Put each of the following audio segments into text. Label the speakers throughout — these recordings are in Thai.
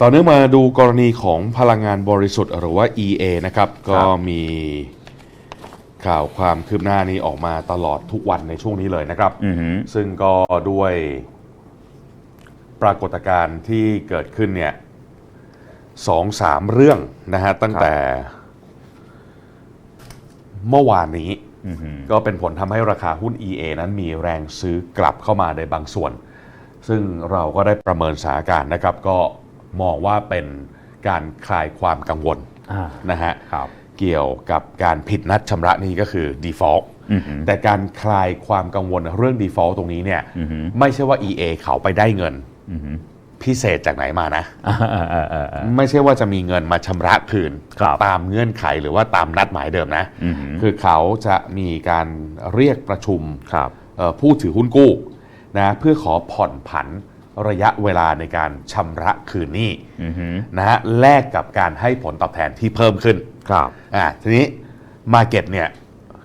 Speaker 1: ต่อเนื่องมาดูกรณีของพลังงานบริสุทธิ์หรือว่า EA นะครับ ก็มีข่าวความคืบหน้านี้ออกมาตลอดทุกวันในช่วงนี้เลยนะครับ
Speaker 2: อือหือ
Speaker 1: ซึ่งก็ด้วยปรากฏการณ์ที่เกิดขึ้นเนี่ยสองสามเรื่องนะฮะตั้งแต่เมื่อวานนี้
Speaker 2: อือหือ
Speaker 1: ก็เป็นผลทำให้ราคาหุ้น EA นั้นมีแรงซื้อกลับเข้ามาในบางส่วน ซึ่งเราก็ได้ประเมินสถานการณ์นะครับ ก็ มองว่าเป็นการคลายความกังวล
Speaker 2: อ่า
Speaker 1: นะฮะ
Speaker 2: ครับ
Speaker 1: เกี่ยวกับการผิดนัดชำระหนี้ก็คือ default
Speaker 2: อือหือ
Speaker 1: แต่การคลายความกังวลเรื่อง default ตรงนี้เนี่ย
Speaker 2: อือหือ
Speaker 1: ไม่ใช่ว่า EA เขาไปได้เงิน
Speaker 2: อือหือ
Speaker 1: พิเศษจากไหนมานะ
Speaker 2: อ่าอ่าอ่าอ่าอ่า
Speaker 1: ไม่ใช่ว่าจะมีเงินมาชำระคืน
Speaker 2: ครับ
Speaker 1: ตามเงื่อนไขหรือว่าตามนัดหมายเดิมนะ
Speaker 2: อือหือ
Speaker 1: คือเขาจะมีการเรียกประชุม
Speaker 2: ครับ
Speaker 1: เอ่อผู้ถือหุ้นกู้นะเพื่อขอผ่อนผัน ระยะเวลาในการชำระคืนหนี้
Speaker 2: อือหือ
Speaker 1: นะฮะแลกกับการให้ผลตอบแทนที่เพิ่มขึ้น
Speaker 2: ครับ
Speaker 1: อ่าทีนี้มาเก็ตเนี่ย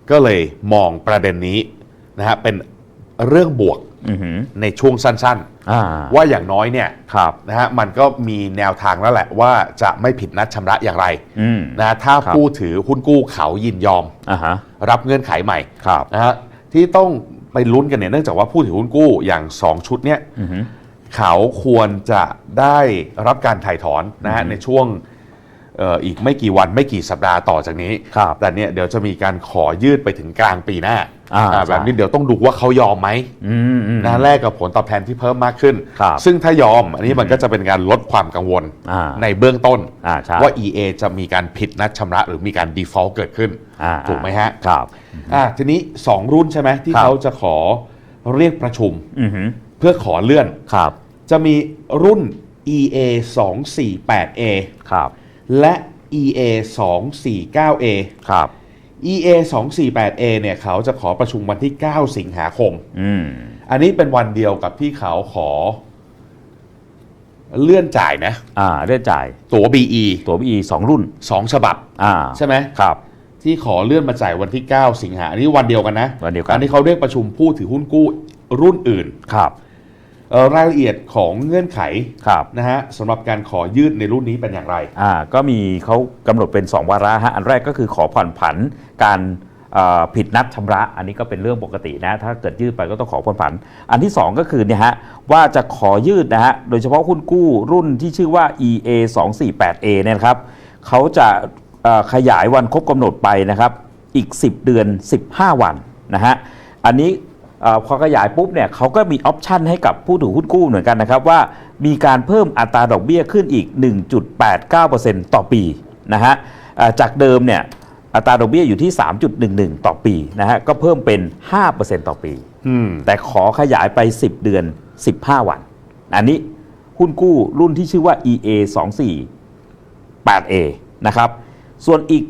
Speaker 1: ก็เลยมองประเด็นนี้นะฮะเป็นเรื่องบวก
Speaker 2: อือหือ
Speaker 1: ในช่วงสั้น
Speaker 2: อ่า
Speaker 1: ๆว่าอย่างน้อยเนี่ย
Speaker 2: ครับ
Speaker 1: นะฮะมันก็มีแนวทางแล้วแหละว่าจะไม่ผิดนัดชำระอย่างไร
Speaker 2: อืม
Speaker 1: นะฮะถ้า
Speaker 2: ครับ
Speaker 1: ผู้ถือหุ้นกู้เขายินยอม
Speaker 2: อ่าฮะ
Speaker 1: รับเงื่อนไขใหม่
Speaker 2: ครับ
Speaker 1: นะฮะที่ต้องไปลุ้นกันเนี่ยเนื่องจากว่าผู้ถือหุ้นกู้อย่าง 2 ชุดเนี่ย
Speaker 2: อือหือ
Speaker 1: เขาควรจะได้รับการถ่ายถอนนะฮะในช่วงเอ่ออีกไม่กี่วันไม่กี่สัปดาห์ต่อจากนี้
Speaker 2: ครับ
Speaker 1: แต่เนี่ยเดี๋ยวจะมีการขอยืดไปถึงกลางปีหน้า
Speaker 2: อ่า
Speaker 1: อ่าแบบนี้
Speaker 2: ใช่
Speaker 1: เดี๋ยวต้องดูว่าเขายอมไหม
Speaker 2: อืมอืม
Speaker 1: นะแลกกับผลตอบแทนที่เพิ่มมากขึ้น
Speaker 2: ครับ
Speaker 1: ซึ่งถ้ายอมอันนี้มันก็จะเป็นการลดความกังวล
Speaker 2: อ่า
Speaker 1: ในเบื้องต้น
Speaker 2: อ่าใช่
Speaker 1: ว่า EA จะมีการผิดนัดชำระหรือมีการ default เกิดขึ้น
Speaker 2: อ่า
Speaker 1: ถูกไหมฮะ
Speaker 2: ครับ
Speaker 1: อ่าทีนี้ 2 รุ่นใช่ไหมที่
Speaker 2: ครับ
Speaker 1: เขาจะขอเรียกประชุม
Speaker 2: อือหือ
Speaker 1: เพื่อขอเลื่อน
Speaker 2: ครับ
Speaker 1: จะมีรุ่น EA 2 4 8 A
Speaker 2: ครับ
Speaker 1: และ EA 2 4 9 A
Speaker 2: ครับ
Speaker 1: EA 2 4 8 A เนี่ยเขาจะขอประชุมวันที่ 9 สิงหาคม
Speaker 2: อืม
Speaker 1: อันนี้เป็นวันเดียวกับที่เขาขอ เลื่อนจ่ายนะ
Speaker 2: อ่าได้จ่าย
Speaker 1: ตั๋ว BE
Speaker 2: ตัวบีสองรุ่น
Speaker 1: 2ฉบับ
Speaker 2: อ่า
Speaker 1: ใช่ไหม
Speaker 2: ครับ
Speaker 1: ที่ขอเลื่อนมาจ่ายวันที่ 9 สิงหาอันนี้วันเดียวกันนะ
Speaker 2: วันเดียวกัน
Speaker 1: อันนี้เขาเรียกประชุมผู้ถือหุ้นกู้รุ่นอื่น
Speaker 2: ครับ
Speaker 1: เอ่อ รายละเอียดของเงื่อนไข
Speaker 2: ครับ
Speaker 1: นะฮะสำหรับการขอยืดในรุ่นนี้เป็นอย่างไร
Speaker 2: อ่าก็มีเขากำหนดเป็น 2 วาระฮะอันแรกก็คือขอผ่อนผันการเอ่อผิดนัดชำระ อันนี้ก็เป็นเรื่องปกตินะ ถ้าเกิดยืดไปก็ต้องขอผ่อนผัน อันที่ 2 ก็คือเนี่ยฮะว่าจะขอยืดนะฮะโดยเฉพาะหุ้นกู้รุ่นที่ชื่อว่า EA 2 4 8 A เนี่ยนะครับเขาจะเอ่อขยายวันครบกำหนดไปนะครับอีก 10 เดือน 15 วันนะฮะอันนี้เออ พอขยายปุ๊บเนี่ยเขาก็มีออปชันให้กับผู้ถือหุ้นกู้เหมือนกันนะครับว่ามีการเพิ่มอัตราดอกเบี้ยขึ้นอีก 1.89%ต่อปีนะฮะเอ่อจากเดิมเนี่ยอัตราดอกเบี้ยอยู่ที่ 3.11 ต่อปีนะฮะก็เพิ่มเป็น 5%ต่อปี
Speaker 1: อืม
Speaker 2: แต่ขอขยายไป 10 เดือน 15 วัน อันนี้หุ้นกู้รุ่นที่ชื่อว่า EA 24 8A นะครับส่วนอีก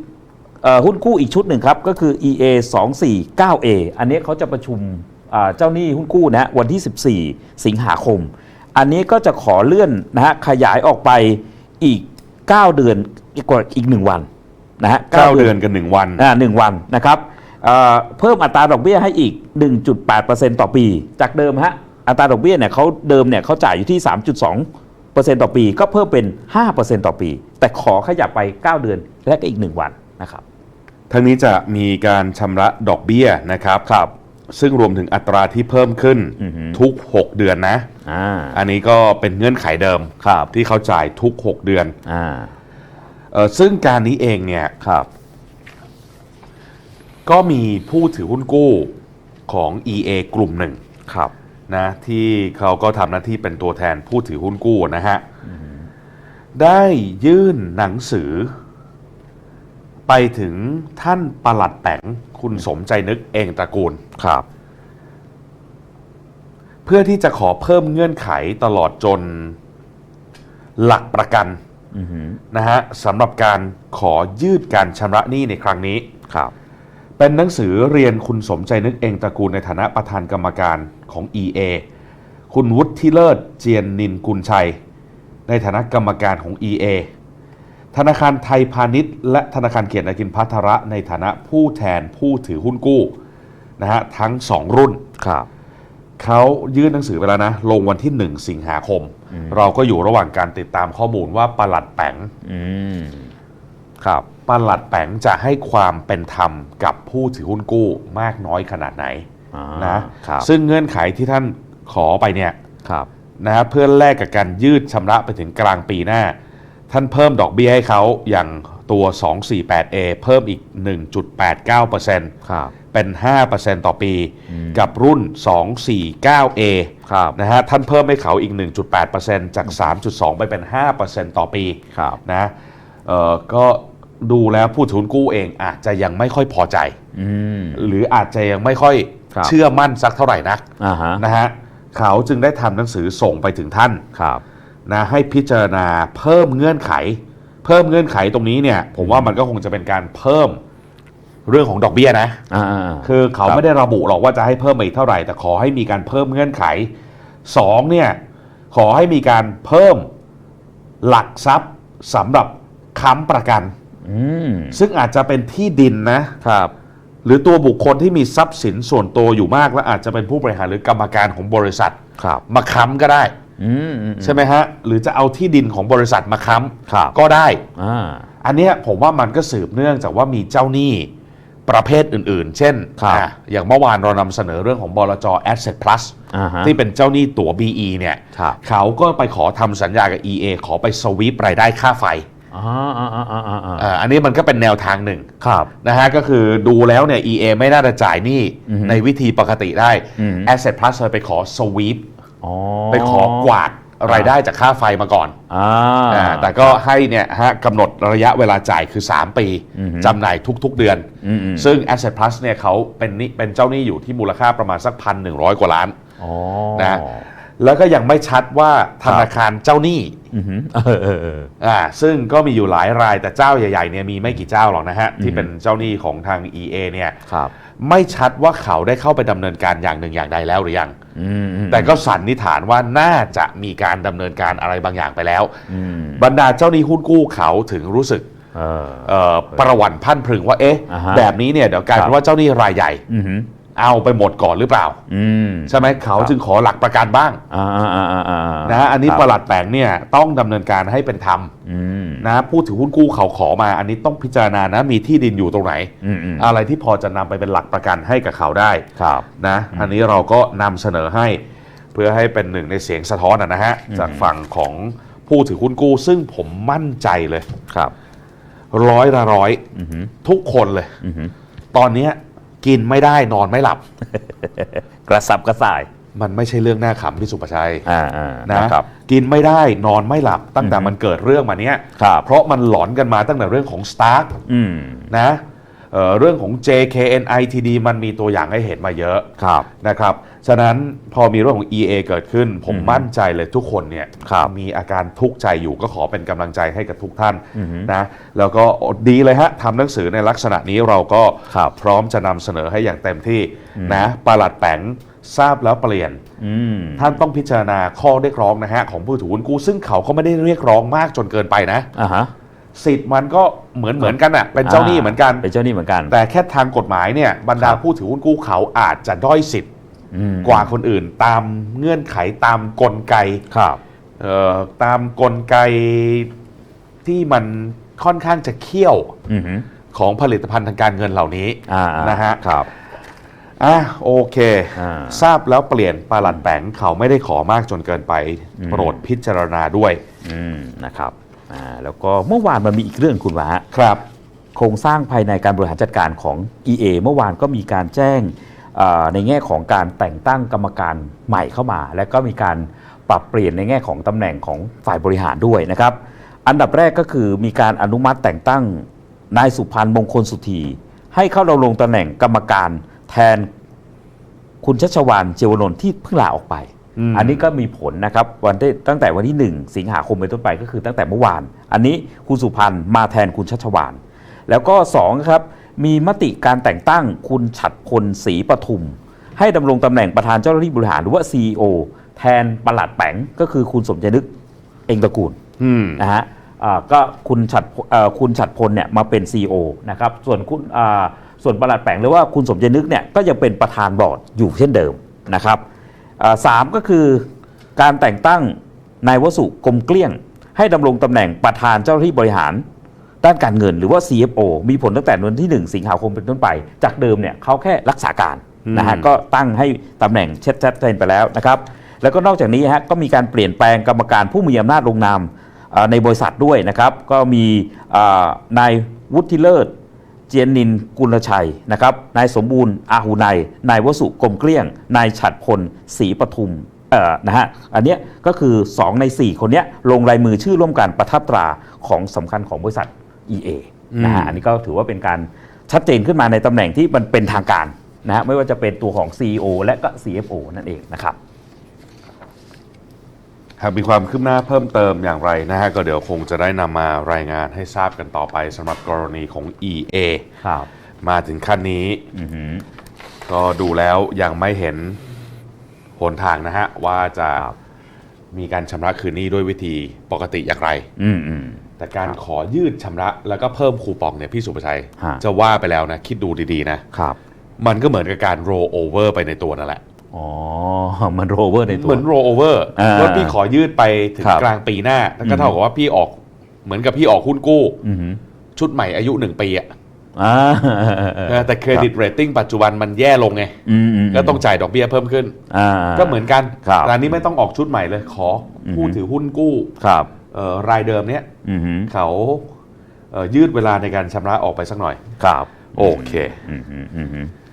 Speaker 2: เอ่อหุ้นกู้อีกชุดหนึ่งครับ ก็คือ EA 249A อันนี้เขาจะประชุมอ่า เจ้าหนี้หุ้นกู้นะฮะวันที่ 14 สิงหาคม อันนี้ก็จะขอเลื่อนนะฮะขยายออกไปอีก 9 เดือนอีกกว่าอีก 1 วันนะฮะ
Speaker 1: 9เดือนกัน 1 วัน
Speaker 2: อ่าหนึ่งวันนะครับเอ่อเพิ่มอัตราดอกเบี้ยให้อีก 1.8%ต่อปี จากเดิมฮะอัตราดอกเบี้ยเนี่ยเขาเดิมเนี่ยเขาจ่ายอยู่ที่ 3.2%ต่อปี ก็เพิ่มเป็น 5%ต่อปี แต่ขอขยับไป 9 เดือนและก็อีก 1 วันนะครับ
Speaker 1: ทั้งนี้จะมีการชำระดอกเบี้ยนะครับ
Speaker 2: ครับ
Speaker 1: ซึ่งรวมถึงอัตราที่เพิ่มขึ้น
Speaker 2: อือหือ
Speaker 1: ทุก 6 เดือนนะ
Speaker 2: อ่า
Speaker 1: อันนี้ก็เป็นเงื่อนไขเดิม
Speaker 2: ครับ
Speaker 1: ที่เขาจ่ายทุก 6 เดือน
Speaker 2: อ่า
Speaker 1: เอ่อซึ่งการนี้เองเนี่ย
Speaker 2: ครับ
Speaker 1: ก็มีผู้ถือหุ้นกู้ของ EA กลุ่มหนึ่ง
Speaker 2: ครับ
Speaker 1: นะที่เขาก็ทำหน้าที่เป็นตัวแทนผู้ถือหุ้นกู้นะฮะได้ยื่นหนังสือ ไปถึงท่านประหลัดแปง คุณสมใจนึกเองตระกูล
Speaker 2: ครับ
Speaker 1: เพื่อที่จะขอเพิ่มเงื่อนไขตลอดจนหลักประกัน
Speaker 2: อือหือ
Speaker 1: นะฮะสำหรับการขอยืดการชำระหนี้ในครั้งนี้
Speaker 2: ครับ
Speaker 1: เป็นหนังสือเรียนคุณสมใจนึกเองตระกูลในฐานะประธานกรรมการของ EA คุณวุฒิเลิศเจียนนินกุลชัย ในฐานะกรรมการของ EA ธนาคารไทยพาณิชย์ และธนาคารเกียรตินาคินพัทระในฐานะผู้แทนผู้ถือหุ้นกู้นะฮะทั้งสองรุ่น
Speaker 2: ครับ
Speaker 1: เขายื่นหนังสือไปแล้วนะ ลงวันที่ 1 สิงหาคม เราก็อยู่ระหว่างการติดตามข้อมูลว่าปลัดแปง
Speaker 2: อืมครับ
Speaker 1: ปลัดแปงจะให้ความเป็นธรรมกับผู้ถือหุ้นกู้มากน้อยขนาดไหน
Speaker 2: อ่า
Speaker 1: นะครับซึ่งเงื่อนไขที่ท่านขอไปเนี่ย
Speaker 2: ครับ
Speaker 1: นะฮะเพื่อแลกกับการยืดชำระไปถึงกลางปีหน้า ท่านเพิ่มดอกเบี้ยให้เขาอย่างตัว 248A เพิ่มอีก 1.89%
Speaker 2: ครับ
Speaker 1: เป็น 5%ต่อปี กับรุ่น 249A
Speaker 2: ครับ
Speaker 1: นะฮะท่านเพิ่มให้เขาอีก 1.8%จาก 3.2 ไปเป็น 5%ต่อปี
Speaker 2: ครับ
Speaker 1: นะเอ่อก็ดูแล้วผู้ถือหุ้นกู้เองอาจจะยังไม่ค่อยพอใจ
Speaker 2: อืม
Speaker 1: หรืออาจจะยังไม่ค่อย
Speaker 2: ครับ
Speaker 1: เชื่อมั่นสักเท่าไหร่นัก
Speaker 2: อ่าฮะ
Speaker 1: นะฮะเขาจึงได้ทำหนังสือส่งไปถึงท่าน
Speaker 2: ครับ
Speaker 1: นะให้พิจารณาเพิ่มเงื่อนไข เพิ่มเงื่อนไขตรงนี้เนี่ย ผมว่ามันก็คงจะเป็นการเพิ่มเรื่องของดอกเบี้ยนะ
Speaker 2: อ่าๆ
Speaker 1: คือเขา
Speaker 2: ครับ
Speaker 1: ไม่ได้ระบุหรอกว่าจะให้เพิ่มมาอีกเท่าไหร่ แต่ขอให้มีการเพิ่มเงื่อนไขสองเนี่ยขอให้มีการเพิ่มหลักทรัพย์สำหรับค้ำประกัน
Speaker 2: อืม
Speaker 1: ซึ่งอาจจะเป็นที่ดินนะ
Speaker 2: ครับ
Speaker 1: หรือตัวบุคคลที่มีทรัพย์สินส่วนตัวอยู่มาก และอาจจะเป็นผู้บริหารหรือกรรมการของบริษัท
Speaker 2: ครับ
Speaker 1: มาค้ำก็ได้
Speaker 2: อืมอืม
Speaker 1: ใช่ไหมฮะ หรือจะเอาที่ดินของบริษัทมาค้
Speaker 2: ครับำ
Speaker 1: ก็ได้
Speaker 2: อ่า
Speaker 1: อันเนี้ยผมว่ามันก็สืบเนื่องจากว่ามีเจ้าหนี้ประเภทอื่นๆ เช่น
Speaker 2: ครับ
Speaker 1: อะอย่างเมื่อวานเรานำเสนอเรื่องของบลจ Asset Plus
Speaker 2: อ่าฮะ
Speaker 1: ที่เป็นเจ้าหนี้ตั๋ว BE เนี่ย
Speaker 2: ครับ
Speaker 1: เขาก็ไปขอทำสัญญากับ EA ขอไปสวีปรายได้ค่าไฟ
Speaker 2: อ่าอ่าอ่าอ่าอ่า
Speaker 1: อ่าอันนี้มันก็เป็นแนวทางหนึ่ง
Speaker 2: ครับ
Speaker 1: นะฮะก็คือดูแล้วเนี่ย EA ไม่น่าจะจ่ายหนี้
Speaker 2: อือฮึ
Speaker 1: ในวิธีปกติได้
Speaker 2: อืม
Speaker 1: Asset Plus เลยไปขอสวีป
Speaker 2: อ๋อ
Speaker 1: ไปขอกวาดรายได้จากค่าไฟมาก่อน
Speaker 2: อ่า
Speaker 1: อ่าแต่ก็ให้เนี่ยฮะกำหนดระยะเวลาจ่ายคือ 3 ปี
Speaker 2: อือฮึ
Speaker 1: จำหน่ายทุก ๆ เดือน
Speaker 2: อืมอืม
Speaker 1: ซึ่ง Asset Plus เนี่ยเขาเป็นหนี้เป็นเจ้าหนี้อยู่ที่มูลค่าประมาณสักพันหนึ่งร้อยกว่าล้าน
Speaker 2: อ๋อ
Speaker 1: นะ แล้วก็ยังไม่ชัดว่าธนาคารเจ้าหนี้
Speaker 2: อือหือเออเออเออ
Speaker 1: อ่าซึ่งก็มีอยู่หลายรายแต่เจ้าใหญ่ๆเนี่ยมีไม่กี่เจ้าหรอกนะฮะที่เป็นเจ้าหนี้ของทาง EA เนี่ย
Speaker 2: ครับ
Speaker 1: ไม่ชัดว่าเขาได้เข้าไปดำเนินการอย่างหนึ่งอย่างใดแล้วหรือยัง
Speaker 2: อืมอืม
Speaker 1: แต่ก็สันนิษฐานว่าน่าจะมีการดำเนินการอะไรบางอย่างไปแล้ว
Speaker 2: อืม
Speaker 1: บรรดาเจ้าหนี้หุ้นกู้เขาถึงรู้สึก
Speaker 2: เออ
Speaker 1: เอ่อประวัติพันพรึงว่าเอ๊ะ
Speaker 2: อ่าฮะ
Speaker 1: แบบนี้เนี่ยเดี๋ยวกลาย
Speaker 2: ครั
Speaker 1: เป็
Speaker 2: บ
Speaker 1: นว่าเจ้าหนี้รายใหญ่
Speaker 2: อือหือ
Speaker 1: เอาไปหมดก่อนหรือเปล่า
Speaker 2: อืม
Speaker 1: ใช่ไหมเขาจึงขอหลักประกันบ้าง
Speaker 2: อ่าอ่าอ่าอ่าอ่า
Speaker 1: นะฮะอันนี้
Speaker 2: ครับ
Speaker 1: ประหลัดแปลงเนี่ยต้องดำเนินการให้เป็นธรรม
Speaker 2: อืม
Speaker 1: นะผู้ถือหุ้นกู้เขาขอมา อันนี้ต้องพิจารณานะมีที่ดินอยู่ตรงไหน
Speaker 2: อืมอืม
Speaker 1: อะไรที่พอจะนำไปเป็นหลักประกันให้กับเขาได้
Speaker 2: ครับ
Speaker 1: นะอันนี้เราก็นำเสนอให้เพื่อให้เป็นหนึ่งในเสียงสะท้อนนะนะฮะ จากฝั่งของผู้ถือหุ้นกู้ ซึ่งผมมั่นใจเลย
Speaker 2: ครับ
Speaker 1: ร้อยละร้อย
Speaker 2: อือหือ
Speaker 1: ทุกคนเลย
Speaker 2: อือหือ
Speaker 1: ตอนเนี้ย กินไม่ได้นอนไม่หลับ
Speaker 2: กระสับกระส่าย
Speaker 1: มันไม่ใช่เรื่องน่าขำพี่สุประชัย
Speaker 2: อ่าอ่า
Speaker 1: นะครับ กินไม่ได้นอนไม่หลับตั้งแต่มันเกิดเรื่องมาเนี้ย
Speaker 2: ครับ
Speaker 1: เพราะมันหลอนกันมาตั้งแต่เรื่องของ Stark
Speaker 2: อืม
Speaker 1: นะ เอ่อเรื่องของ JKNITD มันมีตัวอย่างให้เห็นมาเยอะ
Speaker 2: ครับ
Speaker 1: นะครับ ฉะนั้นพอมีเรื่องของ EA เกิดขึ้น ผมมั่นใจเลยทุกคนเนี่ย
Speaker 2: ครับ
Speaker 1: มีอาการทุกข์ใจอยู่ก็ขอเป็นกำลังใจให้กับทุกท่าน
Speaker 2: อือฮึ
Speaker 1: นะแล้วก็ดีเลยฮะทำหนังสือในลักษณะนี้เราก็
Speaker 2: ครับ
Speaker 1: พร้อมจะนำเสนอให้อย่างเต็มที่นะปลัดแปงทราบแล้วเปลี่ยน
Speaker 2: อืม
Speaker 1: ท่านต้องพิจารณาข้อเรียกร้องนะฮะของผู้ถือหุ้นกู้ซึ่งเขาก็ไม่ได้เรียกร้องมากจนเกินไปนะ
Speaker 2: อ่าฮะ
Speaker 1: สิทธิ์มันก็เหมือนเหมือนกันอะเป็นเจ้าหนี้เหมือนกัน
Speaker 2: เป็นเจ้าหนี้เหมือนกัน
Speaker 1: แต่แค่ทางกฎหมายเนี่ยบรรดา
Speaker 2: ครับ
Speaker 1: ผู้ถือหุ้นกู้เขาอาจจะด้อยสิทธิ์
Speaker 2: อืม
Speaker 1: กว่าคนอื่นตามเงื่อนไขตามกลไก
Speaker 2: ครับ
Speaker 1: เอ่อตามกลไกที่มันค่อนข้างจะเขี้ยว
Speaker 2: อือหือ
Speaker 1: ของผลิตภัณฑ์ทางการเงินเหล่านี้
Speaker 2: อ่าอ่า
Speaker 1: นะฮะ
Speaker 2: ครับ
Speaker 1: อะโอเค
Speaker 2: อ่า
Speaker 1: ทราบแล้วเปลี่ยนปลัดแบงค์เขาไม่ได้ขอมากจนเกินไป โปรดพิจารณาด้วย
Speaker 2: อืมนะครับ อ่าแล้วก็เมื่อวานมันมีอีกเรื่องคุณวะฮะ
Speaker 1: ครับ
Speaker 2: โครงสร้างภายในการบริหารจัดการของ EA เมื่อวานก็มีการแจ้งเอ่อในแง่ของการแต่งตั้งกรรมการใหม่เข้ามา และก็มีการปรับเปลี่ยนในแง่ของตำแหน่งของฝ่ายบริหารด้วยนะครับ อันดับแรกก็คือมีการอนุมัติแต่งตั้งนายสุพันธ์มงคลสุธีให้เข้าดำรงตำแหน่งกรรมการแทนคุณชัชวานเจยวนนท์ที่เพิ่งลาออกไป
Speaker 1: อืม
Speaker 2: อันนี้ก็มีผลนะครับวันที่ตั้งแต่วันที่ 1 สิงหาคมเป็นต้นไปก็คือตั้งแต่เมื่อวาน อันนี้คุณสุพันธ์มาแทนคุณชัชวาน แล้วก็2ครับมีมติการแต่งตั้งคุณฉัดพลศรีปทุม ให้ดำรงตำแหน่งประธานเจ้าหน้าที่บริหารหรือว่า CEO แทนปลัดแปงก็คือคุณสมใจนึกเองตระกูล
Speaker 1: อืม
Speaker 2: นะฮะอ่าก็คุณฉัดเอ่อคุณฉัดพลเนี่ยมาเป็น CEO นะครับส่วนคุณอ่าส่วนประหลัดแปลงหรือว่าคุณสมใจนึกเนี่ยก็ยังเป็นประธานบอร์ดอยู่เช่นเดิมนะครับอ่า สามก็คือการแต่งตั้งนายวสุกรมเกลี้ยง ให้ดำรงตำแหน่งประธานเจ้าหน้าที่บริหาร ด้านการเงินหรือว่า CFO มีผลตั้งแต่วันที่ 1 สิงหาคมเป็นต้นไป จากเดิมเนี่ยเขาแค่รักษาการนะฮะ
Speaker 1: อืม
Speaker 2: ก็ตั้งให้ตำแหน่งเช็ดชัดเจนไปแล้วนะครับ แล้วก็นอกจากนี้ฮะก็มีการเปลี่ยนแปลงกรรมการผู้มีอำนาจลงนามอ่าในบริษัทด้วยนะครับ ก็มีอ่านายวุฒิเลิศ เจียนนินกุลชัยนะครับนายสมบูรณ์อาหูไนยนายวสุกรมเกลี้ยงนายฉัดพลศรีปทุมเอ่อนะฮะอันเนี้ยก็คือ 2 ใน 4 คนเนี้ยลงลายมือชื่อร่วมกันประทับตราของสำคัญของบริษัท EA นะฮะ
Speaker 1: อืม
Speaker 2: อันนี้ก็ถือว่าเป็นการชัดเจนขึ้นมาในตำแหน่งที่มันเป็นทางการนะฮะไม่ว่าจะเป็นตัวของ CEO และก็ CFO นั่นเองนะครับ
Speaker 1: หากมีความคืบหน้าเพิ่มเติมอย่างไรนะฮะก็เดี๋ยวคงจะได้นำมารายงานให้ทราบกันต่อไปสำหรับกรณีของ EA
Speaker 2: ครับ
Speaker 1: มาถึงขั้นนี้
Speaker 2: อือหือ
Speaker 1: ก็ดูแล้วยังไม่เห็นหนทางนะฮะ ว่าจะ
Speaker 2: ครับ
Speaker 1: มีการชำระคืนหนี้ด้วยวิธีปกติอย่างไร
Speaker 2: อืมอืม
Speaker 1: แต่การขอยืดชำระแล้วก็เพิ่มคูปองเนี่ยพี่สุประชัย
Speaker 2: ฮะ
Speaker 1: จะว่าไปแล้วนะ คิดดูดีๆนะ
Speaker 2: ครับ
Speaker 1: มันก็เหมือนกับการ roll over ไปในตัวนั่นแหละ
Speaker 2: อ๋อ มันโรเวอร์ในตัว
Speaker 1: เหมือน roll over
Speaker 2: อ่า
Speaker 1: ว่าพี่ขอยืดไปถึง
Speaker 2: ครับ
Speaker 1: กลางปีหน้า แล้วก็เท่ากับว่าพี่ออกเหมือนกับพี่ออกหุ้นกู้
Speaker 2: อือหือ
Speaker 1: ชุดใหม่อายุหนึ่งปีอะ
Speaker 2: อ่า
Speaker 1: เออแต่เครดิตเรตติ้งปัจจุบันมันแย่ลงไง
Speaker 2: อืมม
Speaker 1: ก็ต้องจ่ายดอกเบี้ยเพิ่มขึ้น
Speaker 2: อ่า
Speaker 1: ก็เหมือนกัน
Speaker 2: ครับ
Speaker 1: ร้านนี้ไม่ต้องออกชุดใหม่เลย ขอผู้
Speaker 2: อือฮึ
Speaker 1: ถือหุ้นกู้
Speaker 2: ครับ
Speaker 1: เอ่อรายเดิมเนี้ย
Speaker 2: อือหือ
Speaker 1: เขาเอ่อยืดเวลาในการชำระออกไปสักหน่อย
Speaker 2: ครับ
Speaker 1: โอเค
Speaker 2: อืมอืมอืม